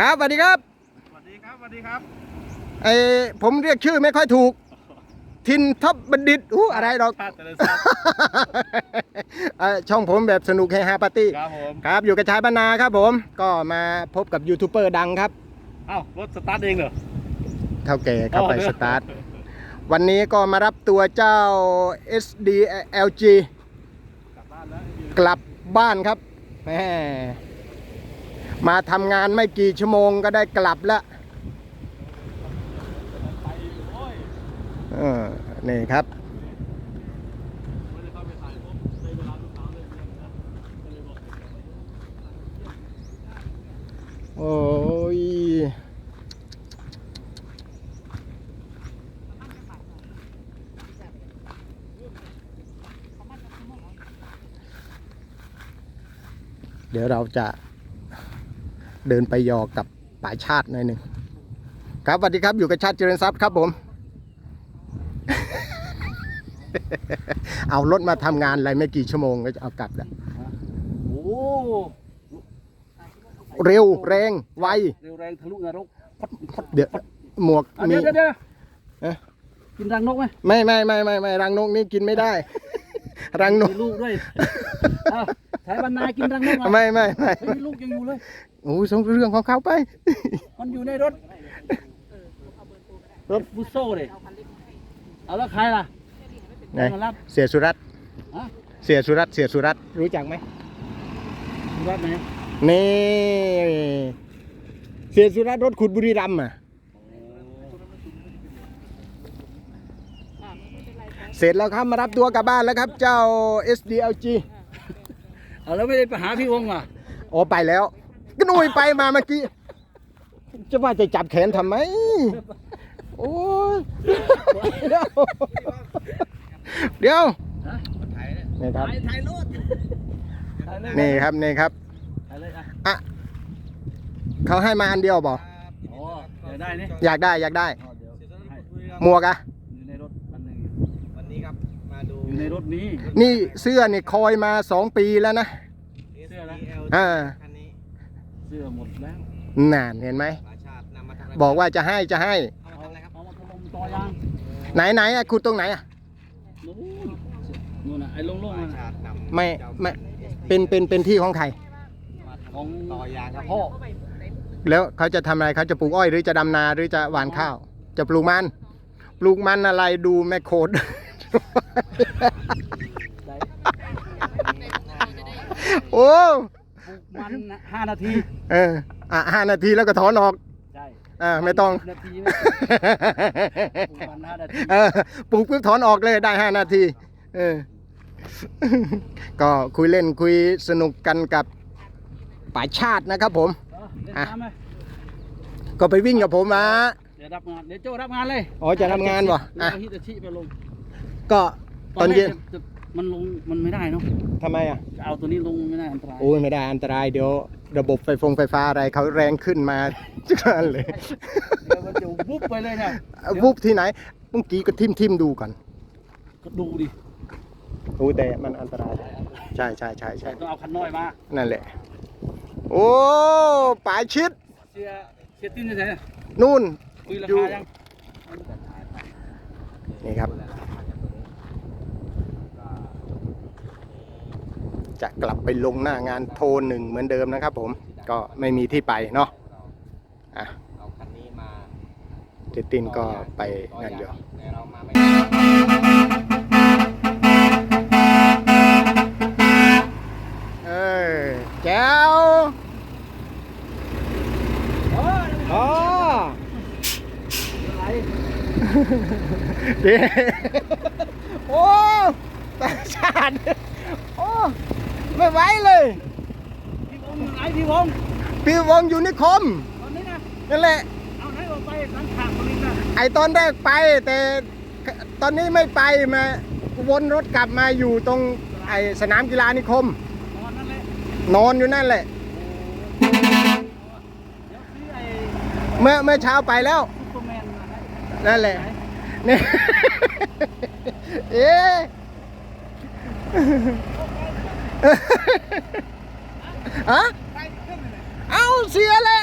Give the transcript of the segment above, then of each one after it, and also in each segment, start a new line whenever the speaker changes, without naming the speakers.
ครับสวัสดีครับ
สวัสดีครับสวัสดีครับ
ไอผมเรียกชื่อไม่ค่อยถูก ทินทับบัณฑิตอู้อะไรดอก
ชาติเจริญทรัพย์
เอ่อช่องผมแบบสนุกเฮฮาปาร์ตี้
ครับผม
ครับอยู่กับชายบรรณาครับผมก็มาพบกับยูทูบเบอร์ดังครับ
เอ้าวรถสตาร์ทเองเหรอ
เท่าแก่เข้าไป
อ๋อ
สตาร์ทวันนี้ก็มารับตัวเจ้า SD LG
กลับบ้านแล้ว
กลับบ้านครับแหม มาทำงานไม่กี่ชั่วโมงก็ได้กลับแล้ว
ไปโอ้ย
เออนี่ครับ โอ้ยเดี๋ยวเราจะ เดินไปยอกับป่าชาติหน่อยหนึ่งครับสวัสดีครับอยู่กับชาติเจริญทรัพย์ครับผม เอารถมาทำงานอะไรไม่กี่ชั่วโมงก็จะเอากลับแล้ว
โอ้
เร็วแรงไว
เร็วแรงทะลุนรกพัดพัด
เดี๋ยวหมวก
อะ
มี
เดี๋ยวเดี๋ยวเดี๋ยว
เอ๊ะ
กินรังนกไหม
ไม่ไม่ไม่ไม่ไม่รังนกนี่กินไม่ได้ รังนก
มีลูกด้วยเอ้าสายบรรณากินรังนกเหรอ
ไม่ไม่ไม่
เฮ้ยลูกยังอยู่เลย
โอ้ยสงเรื่องของเขาไป
มันอยู่ในรถ รถบุสโซ่เลยเอาแล้วใครล่ะ
ไง
มารับ
เสียสุรัตน์
ฮะ
เสียสุรัตน์เสียสุรัตน์รู้จักไหม
รับไหน
นี่เสียสุรัตน์รถขุดบุรีรัมย์อะเสร็จแล้วครับมารับตัวกลับบ้านแล้วครับ เจ้า SDLG
เอาแล้วไม่ได้ไปหาพี่วงอะ
อ๋อไปแล้ว ก็นุยไปมาเมื่อกี้ จะว่าจะจับแขนทำไม โอ้ยเดี๋ยวเดี๋ยว
ฮะ
นี่ครับ
ถ่ายถ่ายรถถ่ายเลย
นี่ครับนี่ครับ
ถ่ายเลยอะ
อะเขาให้มาอันเดียวบอ
อ๋อเดี๋ยวได้นี่
อยากได้อยากได้
อ๋อเดี๋ยวให้
หมวกอะ
อยู่ในรถอันหนึ่ง
วันนี้ครับ มาดู
อยู่ในรถนี้
นี่เสื้อนี่คอยมาสองปีแล้วนะ
เสื้ออะไร
SDL
อ่า
คันนี้
เสื้อหมดแล้ว
นานเห็นไหม
ปราชาตินำมาทำอะไร
บอกว่าจะให้จะให้
เอามาทำอะไรครับ
เอามาถล่มต่อยาง
ไหนไหนอะขุดตรงไหนอะ
นู่นนู่นน่ะไอ้โล่ง
ป
ๆ
รา
นั่น
ชา
น่ะ
ตินำ
ไม่
จ้า
ไม่เป็นเป็นเป็นที่ของใคร
มาทำ
ของ
ต่อยางครับ
พ่อ
แล้วเขาจะทำอะไรเขาจะปลูกอ้อยหรือจะดำนาหรือจะหว่านข้าว จะปลูกมัน ปลูกมันอะไรดูแมคโคด
ได้
โอ้
ปลูกมันน่ะห้านาที
เออ อะห้านาทีแล้วก็ถอนออก
ใช่
อ่าไม่ต้อง
นาทีไม่ปลูกมันห้านาที
เออปลูกปุ๊บถอนออกเลยได้ห้านาทีเออ ก็คุยเล่นคุยสนุกกันกับป่าชาตินะครับผม
เออเล่น
อะ
น้ำไหม
ก็ไปวิ่งกับผมมา
เดี๋ยวรับงานเดี๋ยวโจ้รับงานเลย
อ๋อจะรับงานบ่
แล้
อะ
วฮิตาชิไปลง
ก็ตอนเย็น
แรกจะจะ มันลงมันไม่ได้เนาะ
ทำไมอะ
จะเอาตัวนี้ลงไม่ได้อันตราย
โอ้ยไม่ได้อันตรายเดี๋ยว ระบบไฟฟงไฟฟ้าอะไรเขาแรงขึ้นมาจักันเลย
เดี๋ยวมันจะวุบไปเลยเนี่ย
เอาวุบที่ไหนเมื่อกี้ก็ทิมทิมดูก่อน
ก็ดูดิ
โอ้แต่มันอันตราย ใช่ใช่ใช่ใช่
ต้องเอาคันน้อยมา
นั่นแหละ โอ้ป่าชิด
เสียเสียติ้นจะไหน
นู่น
คุยรา
อยู่
คายัง
นี่ครับ จะกลับไปลงหน้างานโทรหนึ่งเหมือนเดิมนะครับผมก็ไม่มีที่ไปเนาะอะ
เอาคันนี้มา
เจตินก็ไปนั่นอยู่
เรามาไม่
เออแจ้วอ๋อเดี๋ยวโอ้ตาชาด ไม่ไหวเลย
พี่วงไหนพี่วง
พี่วงอยู่นิคม
ตอนนี้นะ
นั่นแหละ
เอาไหนออกไปสังขารคนนี้นะ
ไอตอนแรกไปแต่ตอนนี้ไม่ไปมาวนรถกลับมาอยู่ตรงไอสนามกีฬานิคม
ตอนนั้นแหละ
นอนอยู่นั่นแหละ
เดี๋ยวซื้อไอ้
เมื่อเมื่อเช้าไปแล้ว
ซุปเปอร์แมนมาให้
นั่นแหละนี่ เอ๊ะ อะเอาเสียแหละ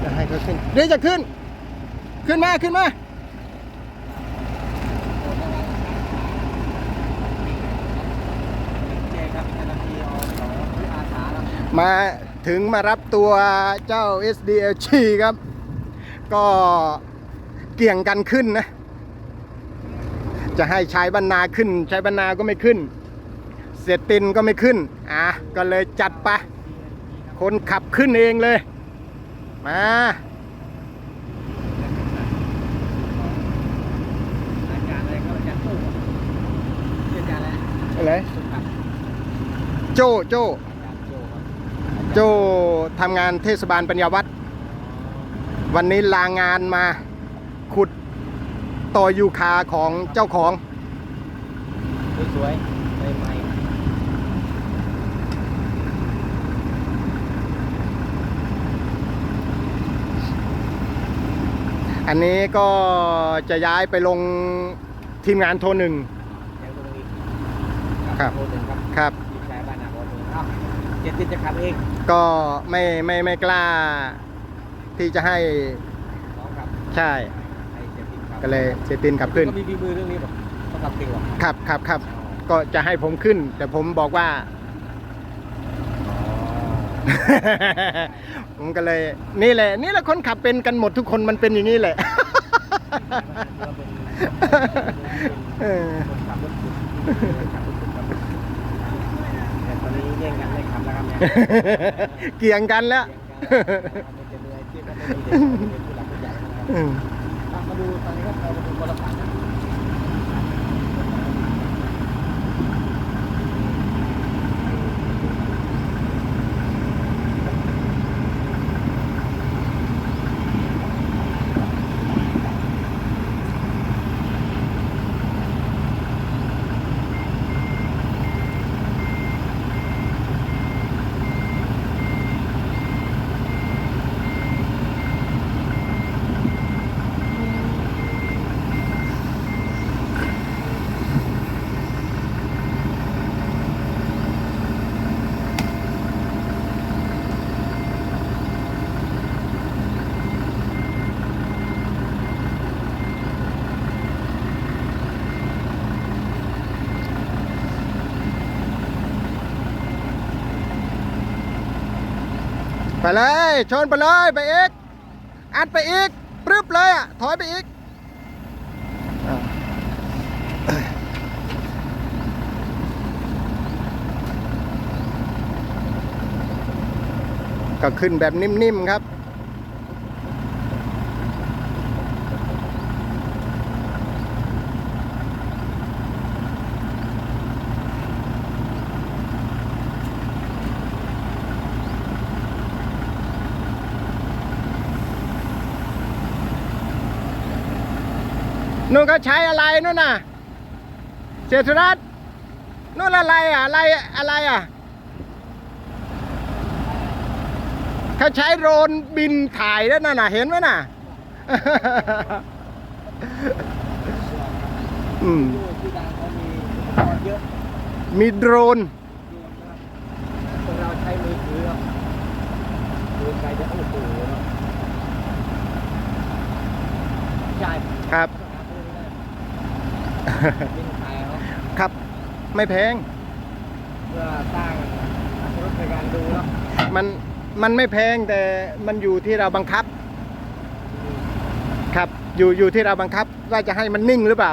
เจะ
ให้เขาขึ้นเดี๋ยวจะขึ้น ขึ้นมาขึ้นมา ถึงมารับตัวเจ้า SDLG ครับ ก็เกี่ยงกันขึ้นนะ จะให้ชายบรรณาขึ้นชายบรรณาก็ไม่ขึ้น เสียตินก็ไม่ขึ้น อะ ก็เลยจัดไปะคนขับขึ้นเองเลย มา
อะไร
โจโจ
โจ
ทำงานเทศบาลปัญญาวัฒน์วันนี้ลางานมาขุดต่อยูคาของเจ้าของ
สวยๆใหม่
อันนี้ก็จะย้ายไปลงทีมงานโทรหนึ่ง
ๆยังตรงนี้
ครับ
โทรหนึ่งครับ
ครับ
พี่ชายบ้านนาโทรหนึ่งเอ้าเจ็ดติดจะขับเอง
ก็ไม่ไม่ไม่กล้าที่จะให้
น้องครับ
ใช่
ให้เจ็ดติดขับ
ก็เลยเซตินขับขึ้น
ก็มีฝีมือเรื่องนี้ป่ะต้องขับเก่งว่ะ
ครับครับครับก็จะให้ผมขึ้น แต่ผมบอกว่า ผมก็เลย นี่แหละ นี่แหละคนขับเป็นกันหมดทุกคนมันเป็นอย่างนี้แหละ เออ
คนขับรถ เนี่ย
เกี่ยงกันแล้ว
มันจะเหนื่อยเจี๊ยบก็ไม่มีเด็กเป็นผู้หลักผู้ใหญ่นะครับ
อืม
อะมาดูตอนนี้ก็เรามาดูคนละฝั่งนะ
ไปเลยชนไปเลยไปอีกอัดไปอีกปรึบเลยอะถอยไปอีกก็ขึ้นแบบนิ่มๆครับ นู่นก็ใช้อะไรนู่นน่ะเศรษฐรัตน์นู่นอะไรอะอะไรอะไรอะเขาใช้โดรนบินถ่ายแล้วนั่นน่ะ เห็นไหมน่ะอืม
ดูที่ดังเขามี
โดรน
เราใช้มือถือครับดูใครจะโอ้โหเนาะใช่
ครับ
บินไทยเขา
ครับ ไม่แพง
เพื่อสร้างอรรถรสในการดูเนาะ
มันมันไม่แพงแต่มันอยู่ที่เราบังคับ ครับ อยู่อยู่ที่เราบังคับว่าจะให้มันนิ่งหรือเปล่า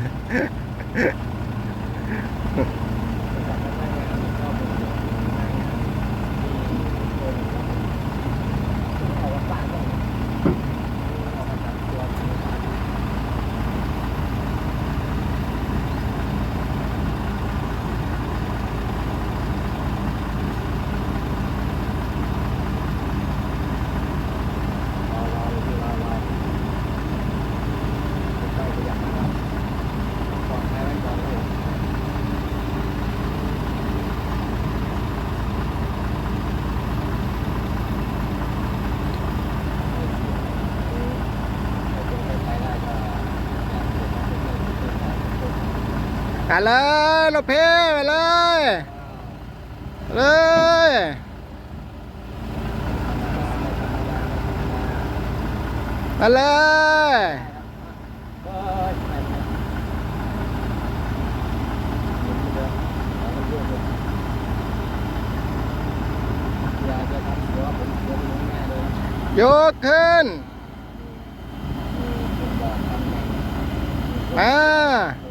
ไป
เลยรถเพไปเลยเลยไปเลย
ก็ไปไปอย่าเลย
ยกขึ้นมา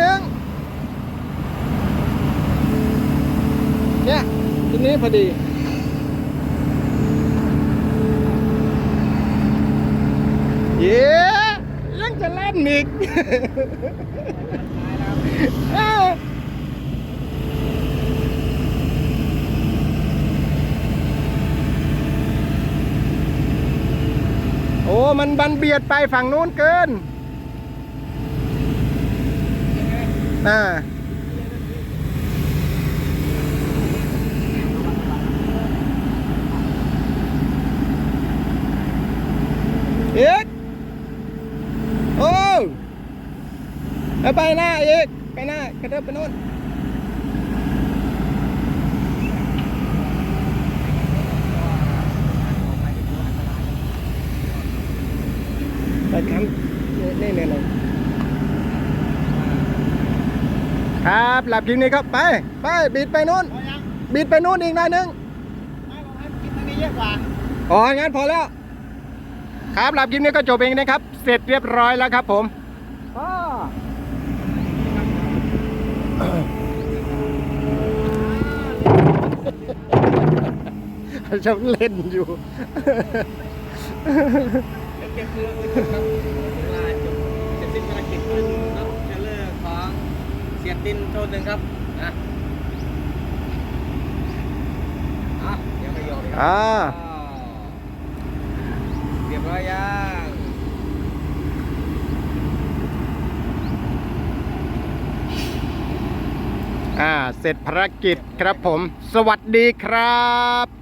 หน่อยหนึงเนี่ยทีนี้พอดีเย้ยังจะเล่นอีกเอ้าโอ้ มันบันเบียดไปฝั่งนู้นเกิน อ่าเอกโอ้ไปหน้าเอกไปหน้ากระเดิบไปโน่นไปคำนี่นี่นี่ ครับหลับคลิปนี้ครับไปไปบิดไปนู่นบิดไปนู่นอีกหน่อยหนึงอ๋อ งั้นพอแล้ว ครับหลับคลิปนี้ก็จบเองนะครับ เสร็จเรียบร้อยแล้วครับผม
พ่อ
จะเล่นอยู่
เก็บเครื่องไว้ครับเวลาจบจะสิ้นภารกิจขึ้นรถเทรลเลอร์ของเสียตินโทน หนึ่งครับนะอะเดี๋ยวไปยอมเลยครั
อ่า
เรียบร้อยยัง
อ่า เสร็จภารกิจครับผม สวัสดีครับ